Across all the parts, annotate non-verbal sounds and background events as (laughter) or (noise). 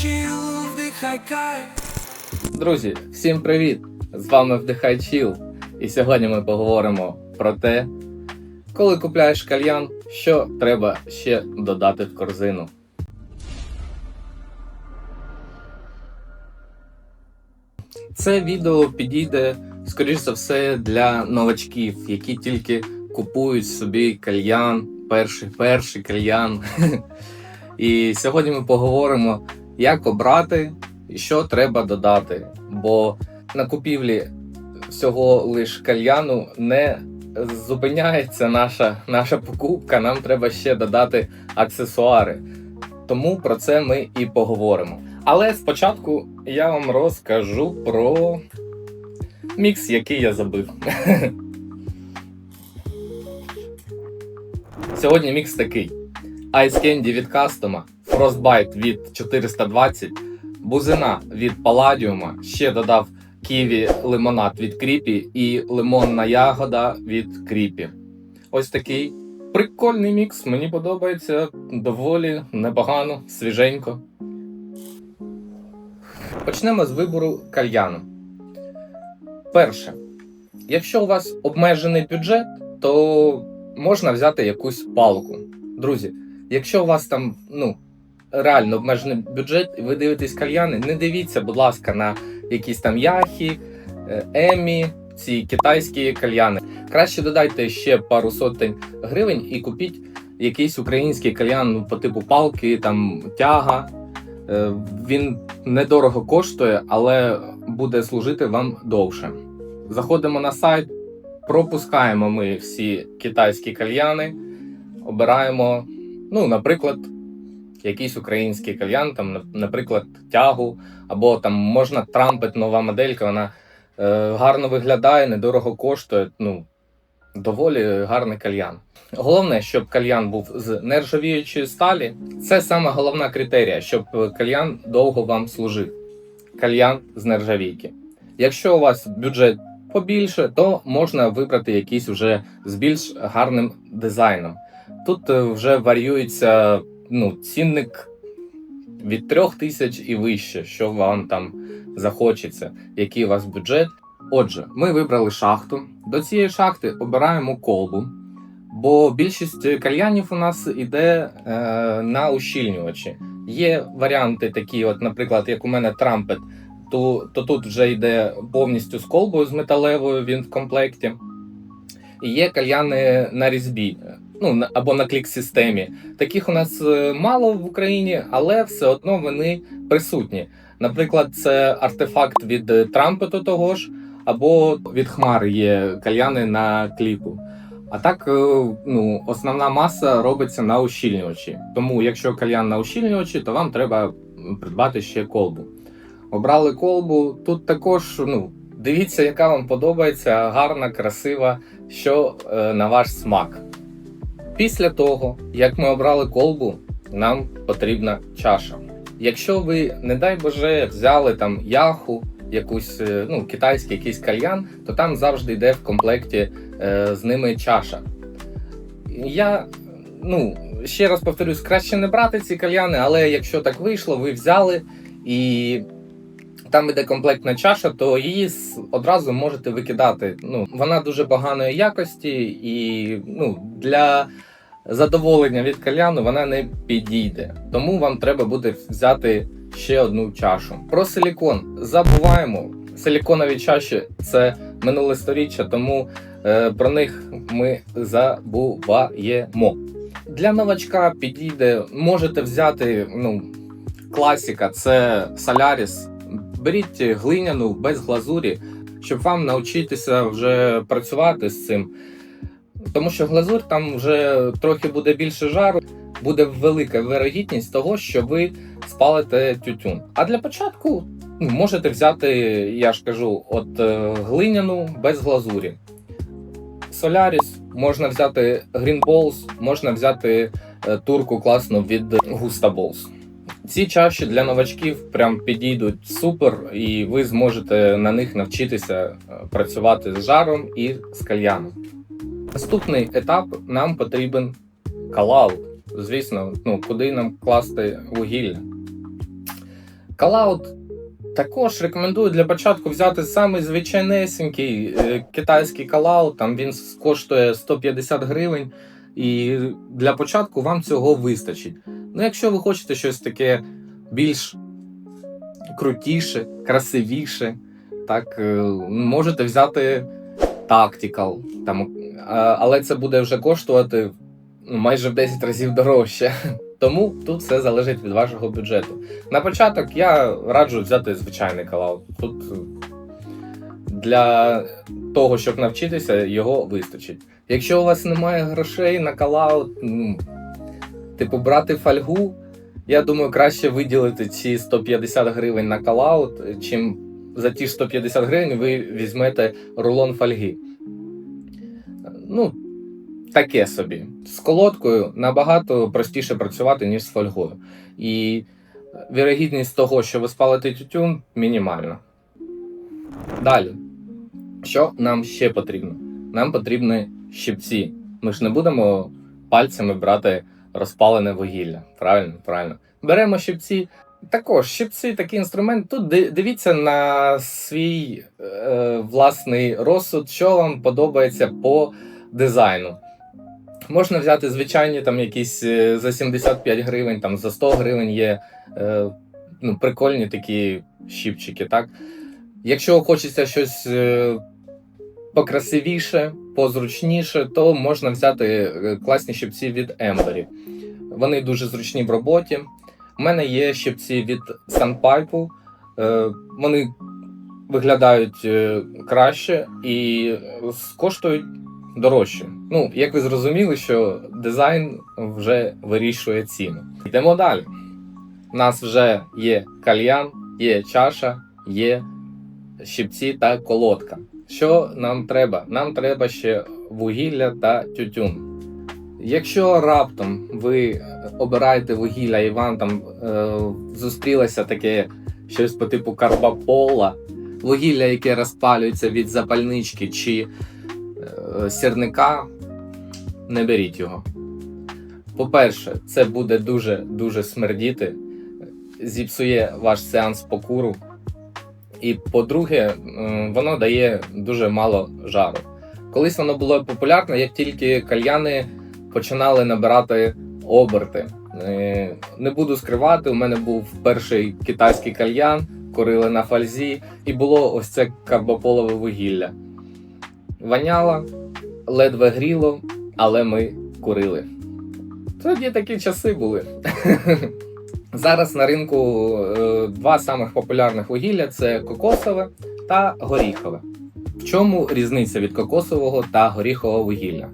chill, вдихай кайф. Друзі, всім привіт! З вами Вдихай Чіл. І сьогодні ми поговоримо про те, коли купляєш кальян, що треба ще додати в корзину. Це відео підійде, скоріш за все, для новачків, які тільки купують собі кальян, перший перший кальян. (laughs) І сьогодні ми поговоримо, як обрати і що треба додати. Бо на купівлі всього лиш кальяну не зупиняється наша, наша покупка. Нам треба ще додати аксесуари. Тому про це ми і поговоримо. Але спочатку я вам розкажу про мікс, який я забив. (laughs) Сьогодні мікс такий: Ice Candy від Custom, Frostbite від 420, Бузина від Palladium, ще додав ківі лимонад від Кріпі і лимонна ягода від Кріпі. Ось такий прикольний мікс. Мені подобається доволі непогано, свіженько. Почнемо з вибору кальяну. Перше, якщо у вас обмежений бюджет, то можна взяти якусь палку. Друзі, якщо у вас там ну, реально обмежений бюджет, і ви дивитесь кальяни, не дивіться, будь ласка, на якісь там яхі, е, емі, ці китайські кальяни. Краще додайте ще пару сотень гривень і купіть якийсь український кальян ну, по типу палки, там тяга. Е, Він недорого коштує, але буде служити вам довше. Заходимо на сайт, пропускаємо ми всі китайські кальяни, обираємо, ну, наприклад, якийсь український кальян, там, наприклад, тягу, або там можна трампет, нова моделька, вона е, гарно виглядає, недорого коштує. Ну, доволі гарний кальян. Головне, щоб кальян був з нержавіючої сталі. Це саме головна критерія, щоб кальян довго вам служив. Кальян з нержавійки. Якщо у вас бюджет побільше, то можна вибрати якийсь вже з більш гарним дизайном. Тут е, вже варіюється ну, цінник від трьох тисяч і вище, що вам там захочеться, який у вас бюджет. Отже, ми вибрали шахту. До цієї шахти обираємо колбу, бо більшість кальянів у нас іде е, на ущільнювачі. Є варіанти такі, от, наприклад, як у мене трампет, то, то тут вже йде повністю з колбою з металевою, він в комплекті. І є кальяни на різьбі, ну або на клік-системі. Таких у нас е, мало в Україні, але все одно вони присутні. Наприклад, це артефакт від е, трампету того ж, або від хмари є кальяни на кліпу. А так, е, ну, основна маса робиться на ущільнювачі. Тому, якщо кальян на ущільнювачі, то вам треба придбати ще колбу. Обрали колбу. Тут також ну, дивіться, яка вам подобається, гарна, красива, що е, на ваш смак. Після того, як ми обрали колбу, нам потрібна чаша. Якщо ви, не дай Боже, взяли там яху, якусь е, ну, китайський якийсь кальян, то там завжди йде в комплекті е, з ними чаша. Я ну, ще раз повторюсь, краще не брати ці кальяни, але якщо так вийшло, ви взяли і там іде комплектна чаша, то її одразу можете викидати. Ну, вона дуже поганої якості, і ну, для задоволення від кальяну вона не підійде. Тому вам треба буде взяти ще одну чашу. Про силікон забуваємо. Силіконові чаші це минуле сторіччя, тому е, про них ми забуваємо. Для новачка підійде, можете взяти ну, класіка, це Solaris. Беріть глиняну без глазурі, щоб вам навчитися вже працювати з цим. Тому що глазур там вже трохи буде більше жару, буде велика вирогідність того, що ви спалите тютюн. А для початку ну, можете взяти, я ж кажу, от е, глиняну без глазурі. Solaris, можна взяти Green Balls, можна взяти е, турку класну від Gusta Balls. Ці чаші для новачків прям підійдуть супер, і ви зможете на них навчитися е, працювати з жаром і з кальяном. Наступний етап нам потрібен калаут. Звісно, ну куди нам класти вугілля. Калаут також рекомендую для початку взяти самий звичайнесенький е, китайський калаут. Там він коштує 150 гривень, і для початку вам цього вистачить. Ну, якщо ви хочете щось таке більш крутіше, красивіше, так е, можете взяти Tactical, там, але це буде вже коштувати ну, майже в 10 разів дорожче. (laughs) Тому тут все залежить від вашого бюджету. На початок я раджу взяти звичайний калаут. Тут е, для того, щоб навчитися, його вистачить. Якщо у вас немає грошей на калаут, типу брати фольгу, я думаю, краще виділити ці 150 гривень на калаут, чим за ті ж 150 гривень ви візьмете рулон фольги. Ну, таке собі. З колодкою набагато простіше працювати, ніж з фольгою. І вірогідність того, що ви спалите тютюн, мінімальна. Далі. Що нам ще потрібно? Нам потрібні щипці. Ми ж не будемо пальцями брати розпалене вугілля. Правильно, правильно. Беремо щипці. Також щипці такий інструмент. Тут дивіться на свій е, власний розсуд, що вам подобається по дизайну. Можна взяти звичайні там якісь е, за 75 гривень, там за 100 гривень є е, ну, прикольні такі щипчики, так? Якщо хочеться щось е, покрасивіше, позручніше, то можна взяти е, класні щипці від Ембері. Вони дуже зручні в роботі. У мене є щипці від Sunpipe. Е, Вони виглядають е, краще і коштують дорожче. Ну, як ви зрозуміли, що дизайн вже вирішує ціну. Йдемо далі. У нас вже є кальян, є чаша, є щипці та колодка. Що нам треба? Нам треба ще вугілля та тютюн. Якщо раптом ви обираєте вугілля і вам там е, зустрілося таке щось по типу карбапола, вугілля, яке розпалюється від запальнички чи сірника, не беріть його. По-перше, це буде дуже-дуже смердіти, зіпсує ваш сеанс покуру. І по-друге, е, воно дає дуже мало жару. Колись воно було популярне, як тільки кальяни починали набирати оберти. Е, Не буду скривати, у мене був перший китайський кальян, курили на фальзі, і було ось це карбополове вугілля. Ваняло, ледве гріло, але ми курили. Тоді такі часи були. (laughs) Зараз на ринку е, два самих популярних вугілля це кокосове та горіхове. В чому різниця від кокосового та горіхового вугілля?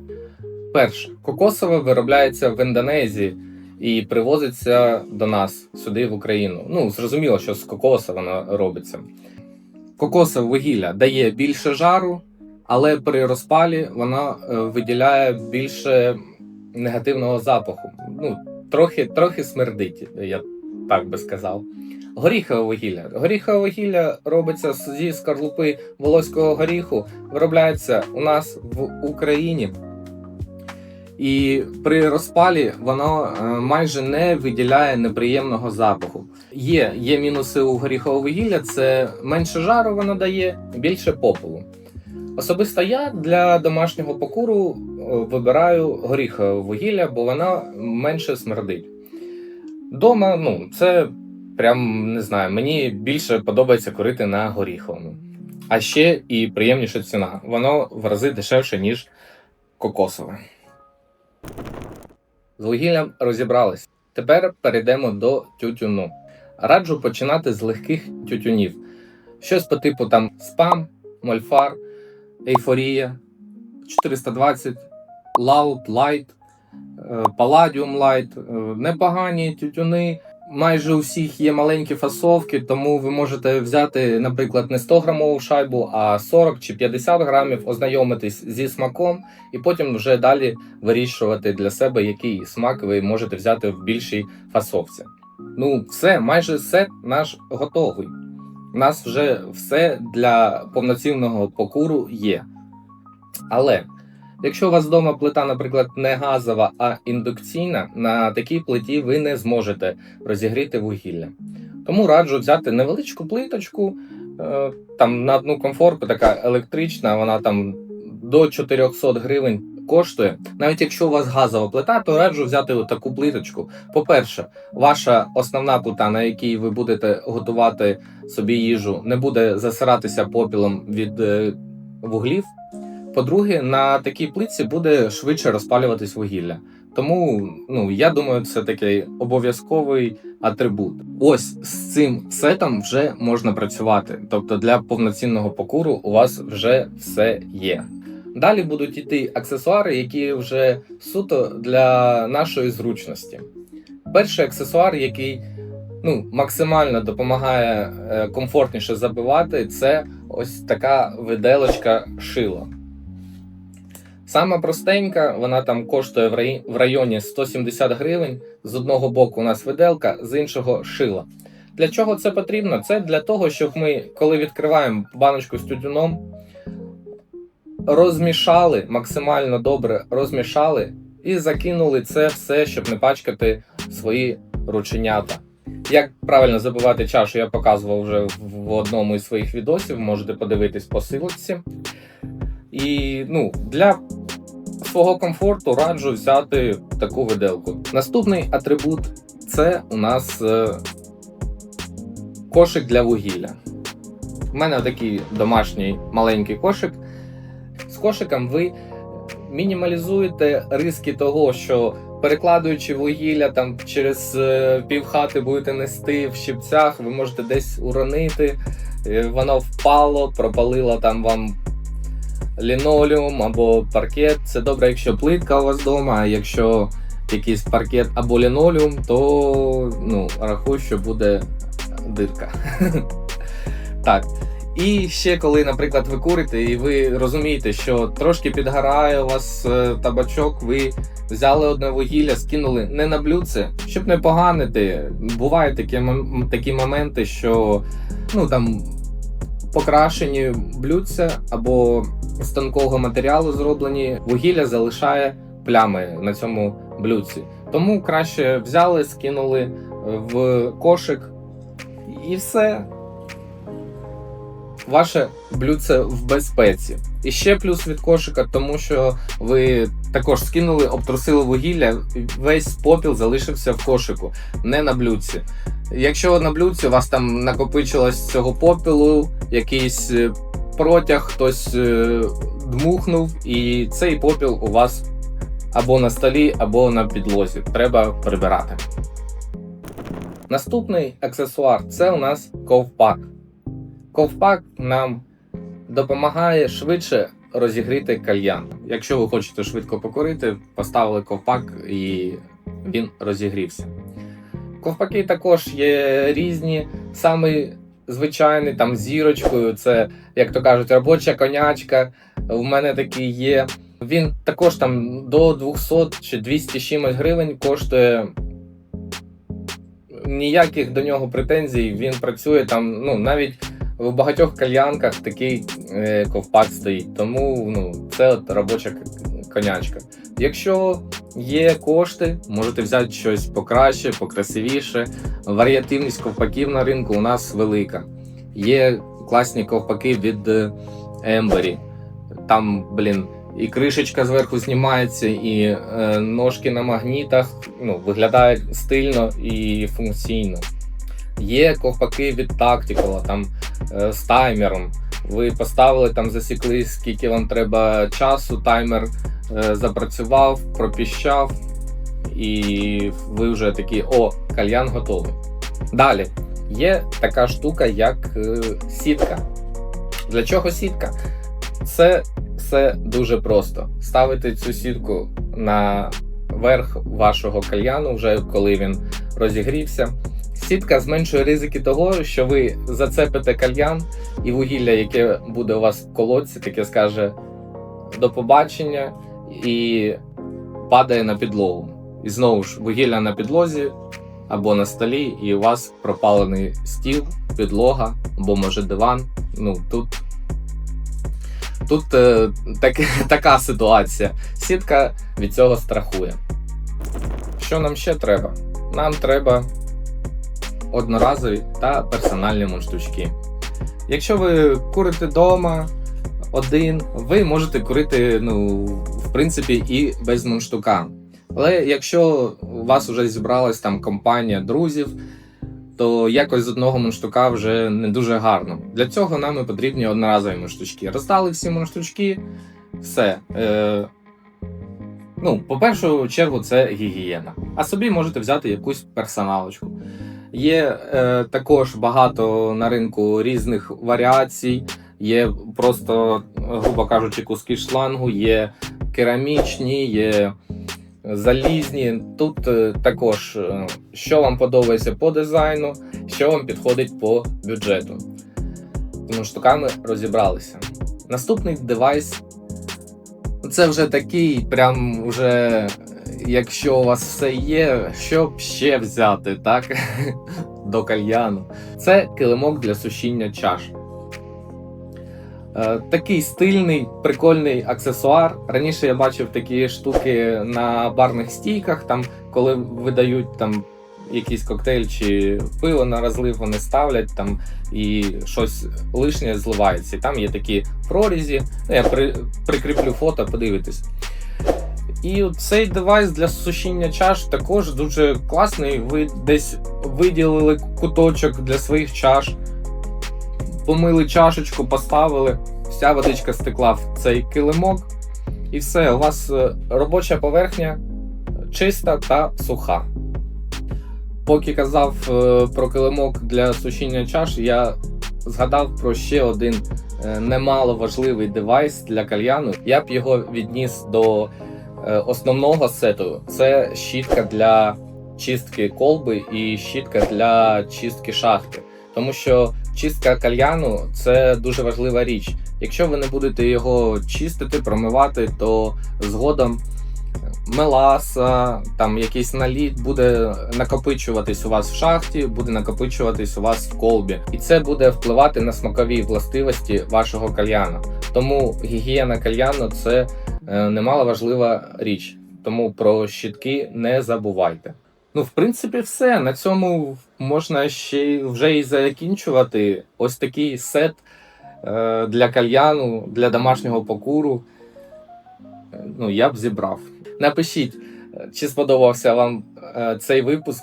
Перше, кокосове виробляється в Індонезії і привозиться до нас сюди в Україну. Ну, зрозуміло, що з кокоса воно робиться. Кокосове вугілля дає більше жару, але при розпалі воно е, виділяє більше негативного запаху. Ну, трохи, трохи смердить, я так би сказав. Горіхове вугілля. Горіхове вугілля робиться зі скорлупи волоського горіху, виробляється у нас в Україні. І при розпалі воно е, майже не виділяє неприємного запаху. Є, є мінуси у горіхового вугілля, це менше жару воно дає, більше попелу. Особисто я для домашнього покуру е, вибираю горіхове вугілля, бо воно менше смердить. Дома, ну, це прям не знаю, мені більше подобається курити на горіховому. А ще і приємніша ціна. Воно в рази дешевше, ніж кокосове. З вугіллям розібрались. Тепер перейдемо до тютюну. Раджу починати з легких тютюнів. Щось по типу там спам, мольфар, ейфорія, 420, лаут, лайт, паладіум лайт, е, непогані тютюни. Майже у всіх є маленькі фасовки, тому ви можете взяти, наприклад, не 100 грамову шайбу, а 40 чи 50 грамів, ознайомитись зі смаком, і потім вже далі вирішувати для себе, який смак ви можете взяти в більшій фасовці. Ну, все, майже сет наш готовий. У нас вже все для повноцінного покуру є. Але якщо у вас вдома плита, наприклад, не газова, а індукційна, на такій плиті ви не зможете розігріти вугілля. Тому раджу взяти невеличку плиточку, е, там на одну комфорку, така електрична, вона там до 400 гривень коштує. Навіть якщо у вас газова плита, то раджу взяти таку плиточку. По-перше, ваша основна плита, на якій ви будете готувати собі їжу, не буде засиратися попілом від е, вуглів. По-друге, на такій плитці буде швидше розпалюватись вугілля. Тому ну я думаю, це такий обов'язковий атрибут. Ось з цим сетом вже можна працювати. Тобто для повноцінного покуру у вас вже все є. Далі будуть йти аксесуари, які вже суто для нашої зручності. Перший аксесуар, який ну, максимально допомагає е, комфортніше забивати, це ось така виделочка шила. Сама простенька, вона там коштує в районі 170 гривень. З одного боку у нас виделка, з іншого шила. Для чого це потрібно? Це для того, щоб ми, коли відкриваємо баночку з тютюном, розмішали максимально добре розмішали і закинули це все, щоб не пачкати свої рученята. Як правильно забивати чашу, я показував вже в одному із своїх відосів, можете подивитись по силочці. І ну, для свого комфорту раджу взяти таку виделку. Наступний атрибут це у нас е, кошик для вугілля. У мене такий домашній маленький кошик. З кошиком ви мінімалізуєте риски того, що перекладуючи вугілля там через е, півхати будете нести в щипцях, ви можете десь уронити, е, воно впало, пропалило там вам лінолеум або паркет. Це добре, якщо плитка у вас вдома, а якщо якийсь паркет або лінолеум, то ну, рахуй, що буде дирка. (laughs) так. І ще коли, наприклад, ви курите, і ви розумієте, що трошки підгорає у вас е, табачок, ви взяли одне вугілля, скинули не на блюдце, щоб не поганити. Бувають такі, такі моменти, що ну там покрашені блюдця або з тонкого матеріалу зроблені, вугілля залишає плями на цьому блюдці. Тому краще взяли, скинули в кошик і все. Ваше блюдце в безпеці. І ще плюс від кошика, тому що ви також скинули, обтрусили вугілля, весь попіл залишився в кошику, не на блюдці. Якщо на блюдці у вас там накопичилось цього попілу, якийсь е, протяг, хтось е, дмухнув, і цей попіл у вас або на столі, або на підлозі. Треба прибирати. Наступний аксесуар це у нас ковпак. Ковпак нам допомагає швидше розігріти кальян. Якщо ви хочете швидко покурити, поставили ковпак і він розігрівся. Ковпаки також є різні. Самий звичайний там зірочкою, це, як то кажуть, робоча конячка. У мене такий є. Він також там до 200 чи 200 чимось гривень коштує. Ніяких до нього претензій. Він працює там, ну навіть в багатьох кальянках такий е, ковпак стоїть. Тому ну, це от робоча конячка. Якщо є кошти, можете взяти щось покраще, покрасивіше. Варіативність ковпаків на ринку у нас велика. Є класні ковпаки від Ембері. Там, блін, і кришечка зверху знімається, і е, ножки на магнітах ну, виглядають стильно і функційно. Є ковпаки від Tactical, там е, з таймером. Ви поставили там, засікли, скільки вам треба часу, таймер е, запрацював, пропіщав, і ви вже такі: о, кальян готовий. Далі є така штука, як е, сітка. Для чого сітка? Це все дуже просто. Ставити цю сітку на верх вашого кальяну, вже коли він розігрівся. Сітка зменшує ризики того, що ви зацепите кальян, і вугілля, яке буде у вас в колодці, таке скаже до побачення і падає на підлогу. І знову ж вугілля на підлозі або на столі, і у вас пропалений стіл, підлога або може диван. Ну тут тут е, так, (laughs) така ситуація. Сітка від цього страхує. Що нам ще треба? Нам треба одноразові та персональні мундштучки. Якщо ви курите вдома один, ви можете курити, ну, в принципі, і без мундштука. Але якщо у вас вже зібралась там компанія друзів, то якось з одного мундштука вже не дуже гарно. Для цього нам і потрібні одноразові мундштучки. Роздали всі мундштучки, все. Е, ну, по першу чергу, це гігієна. А собі можете взяти якусь персоналочку. Є е, також багато на ринку різних варіацій. Є просто, грубо кажучи, куски шлангу, є керамічні, є залізні. Тут е, також, е, що вам подобається по дизайну, що вам підходить по бюджету. З штуками розібралися. Наступний девайс це вже такий, прям уже, якщо у вас все є, що б ще взяти, так? (laughs) До кальяну. Це килимок для сушіння чаш. Е, Такий стильний, прикольний аксесуар. Раніше я бачив такі штуки на барних стійках, там, коли видають там якийсь коктейль чи пиво на розлив, вони ставлять там і щось лишнє зливається. І там є такі прорізі. Ну, я при, прикріплю фото, подивитись. І цей девайс для сушіння чаш також дуже класний. Ви десь виділили куточок для своїх чаш, помили чашечку, поставили, вся водичка стекла в цей килимок, і все, у вас е, робоча поверхня чиста та суха. Поки казав е, про килимок для сушіння чаш, я згадав про ще один е, немало важливий девайс для кальяну. Я б його відніс до основного сету. Це щітка для чистки колби і щітка для чистки шахти. Тому що чистка кальяну це дуже важлива річ. Якщо ви не будете його чистити, промивати, то згодом меласа, там якийсь наліт буде накопичуватись у вас в шахті, буде накопичуватись у вас в колбі, і це буде впливати на смакові властивості вашого кальяну. Тому гігієна кальяну це е, немало важлива річ. Тому про щітки не забувайте. Ну, в принципі, все. На цьому можна ще вже і закінчувати. Ось такий сет е, для кальяну, для домашнього покуру. Е, Ну, я б зібрав. Напишіть, е, чи сподобався вам е, цей випуск.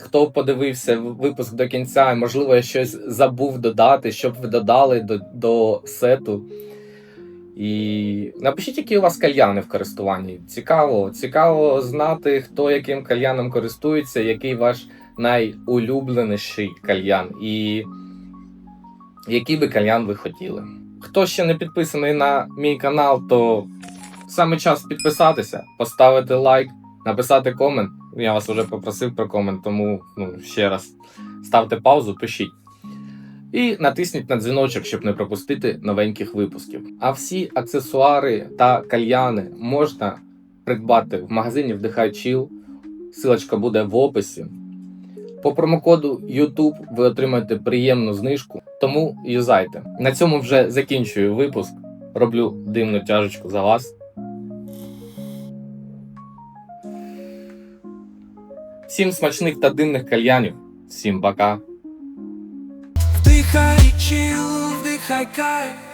Хто подивився випуск до кінця, і, можливо, я щось забув додати, щоб ви додали до, до сету. І напишіть, які у вас кальяни в користуванні. Цікаво, цікаво знати, хто яким кальяном користується, який ваш найулюбленіший кальян, і який би кальян ви хотіли. Хто ще не підписаний на мій канал, то саме час підписатися, поставити лайк, написати комент. Я вас вже попросив про комент, тому ну, ще раз ставте паузу, пишіть. І натисніть на дзвіночок, щоб не пропустити новеньких випусків. А всі аксесуари та кальяни можна придбати в магазині Вдихай Chill. Силочка буде в описі. По промокоду YouTube ви отримаєте приємну знижку, тому юзайте. На цьому вже закінчую випуск. Роблю димну тяжечку за вас. Всім смачних та димних кальянів. Всім пока. Вдихай чил, вдихай кайф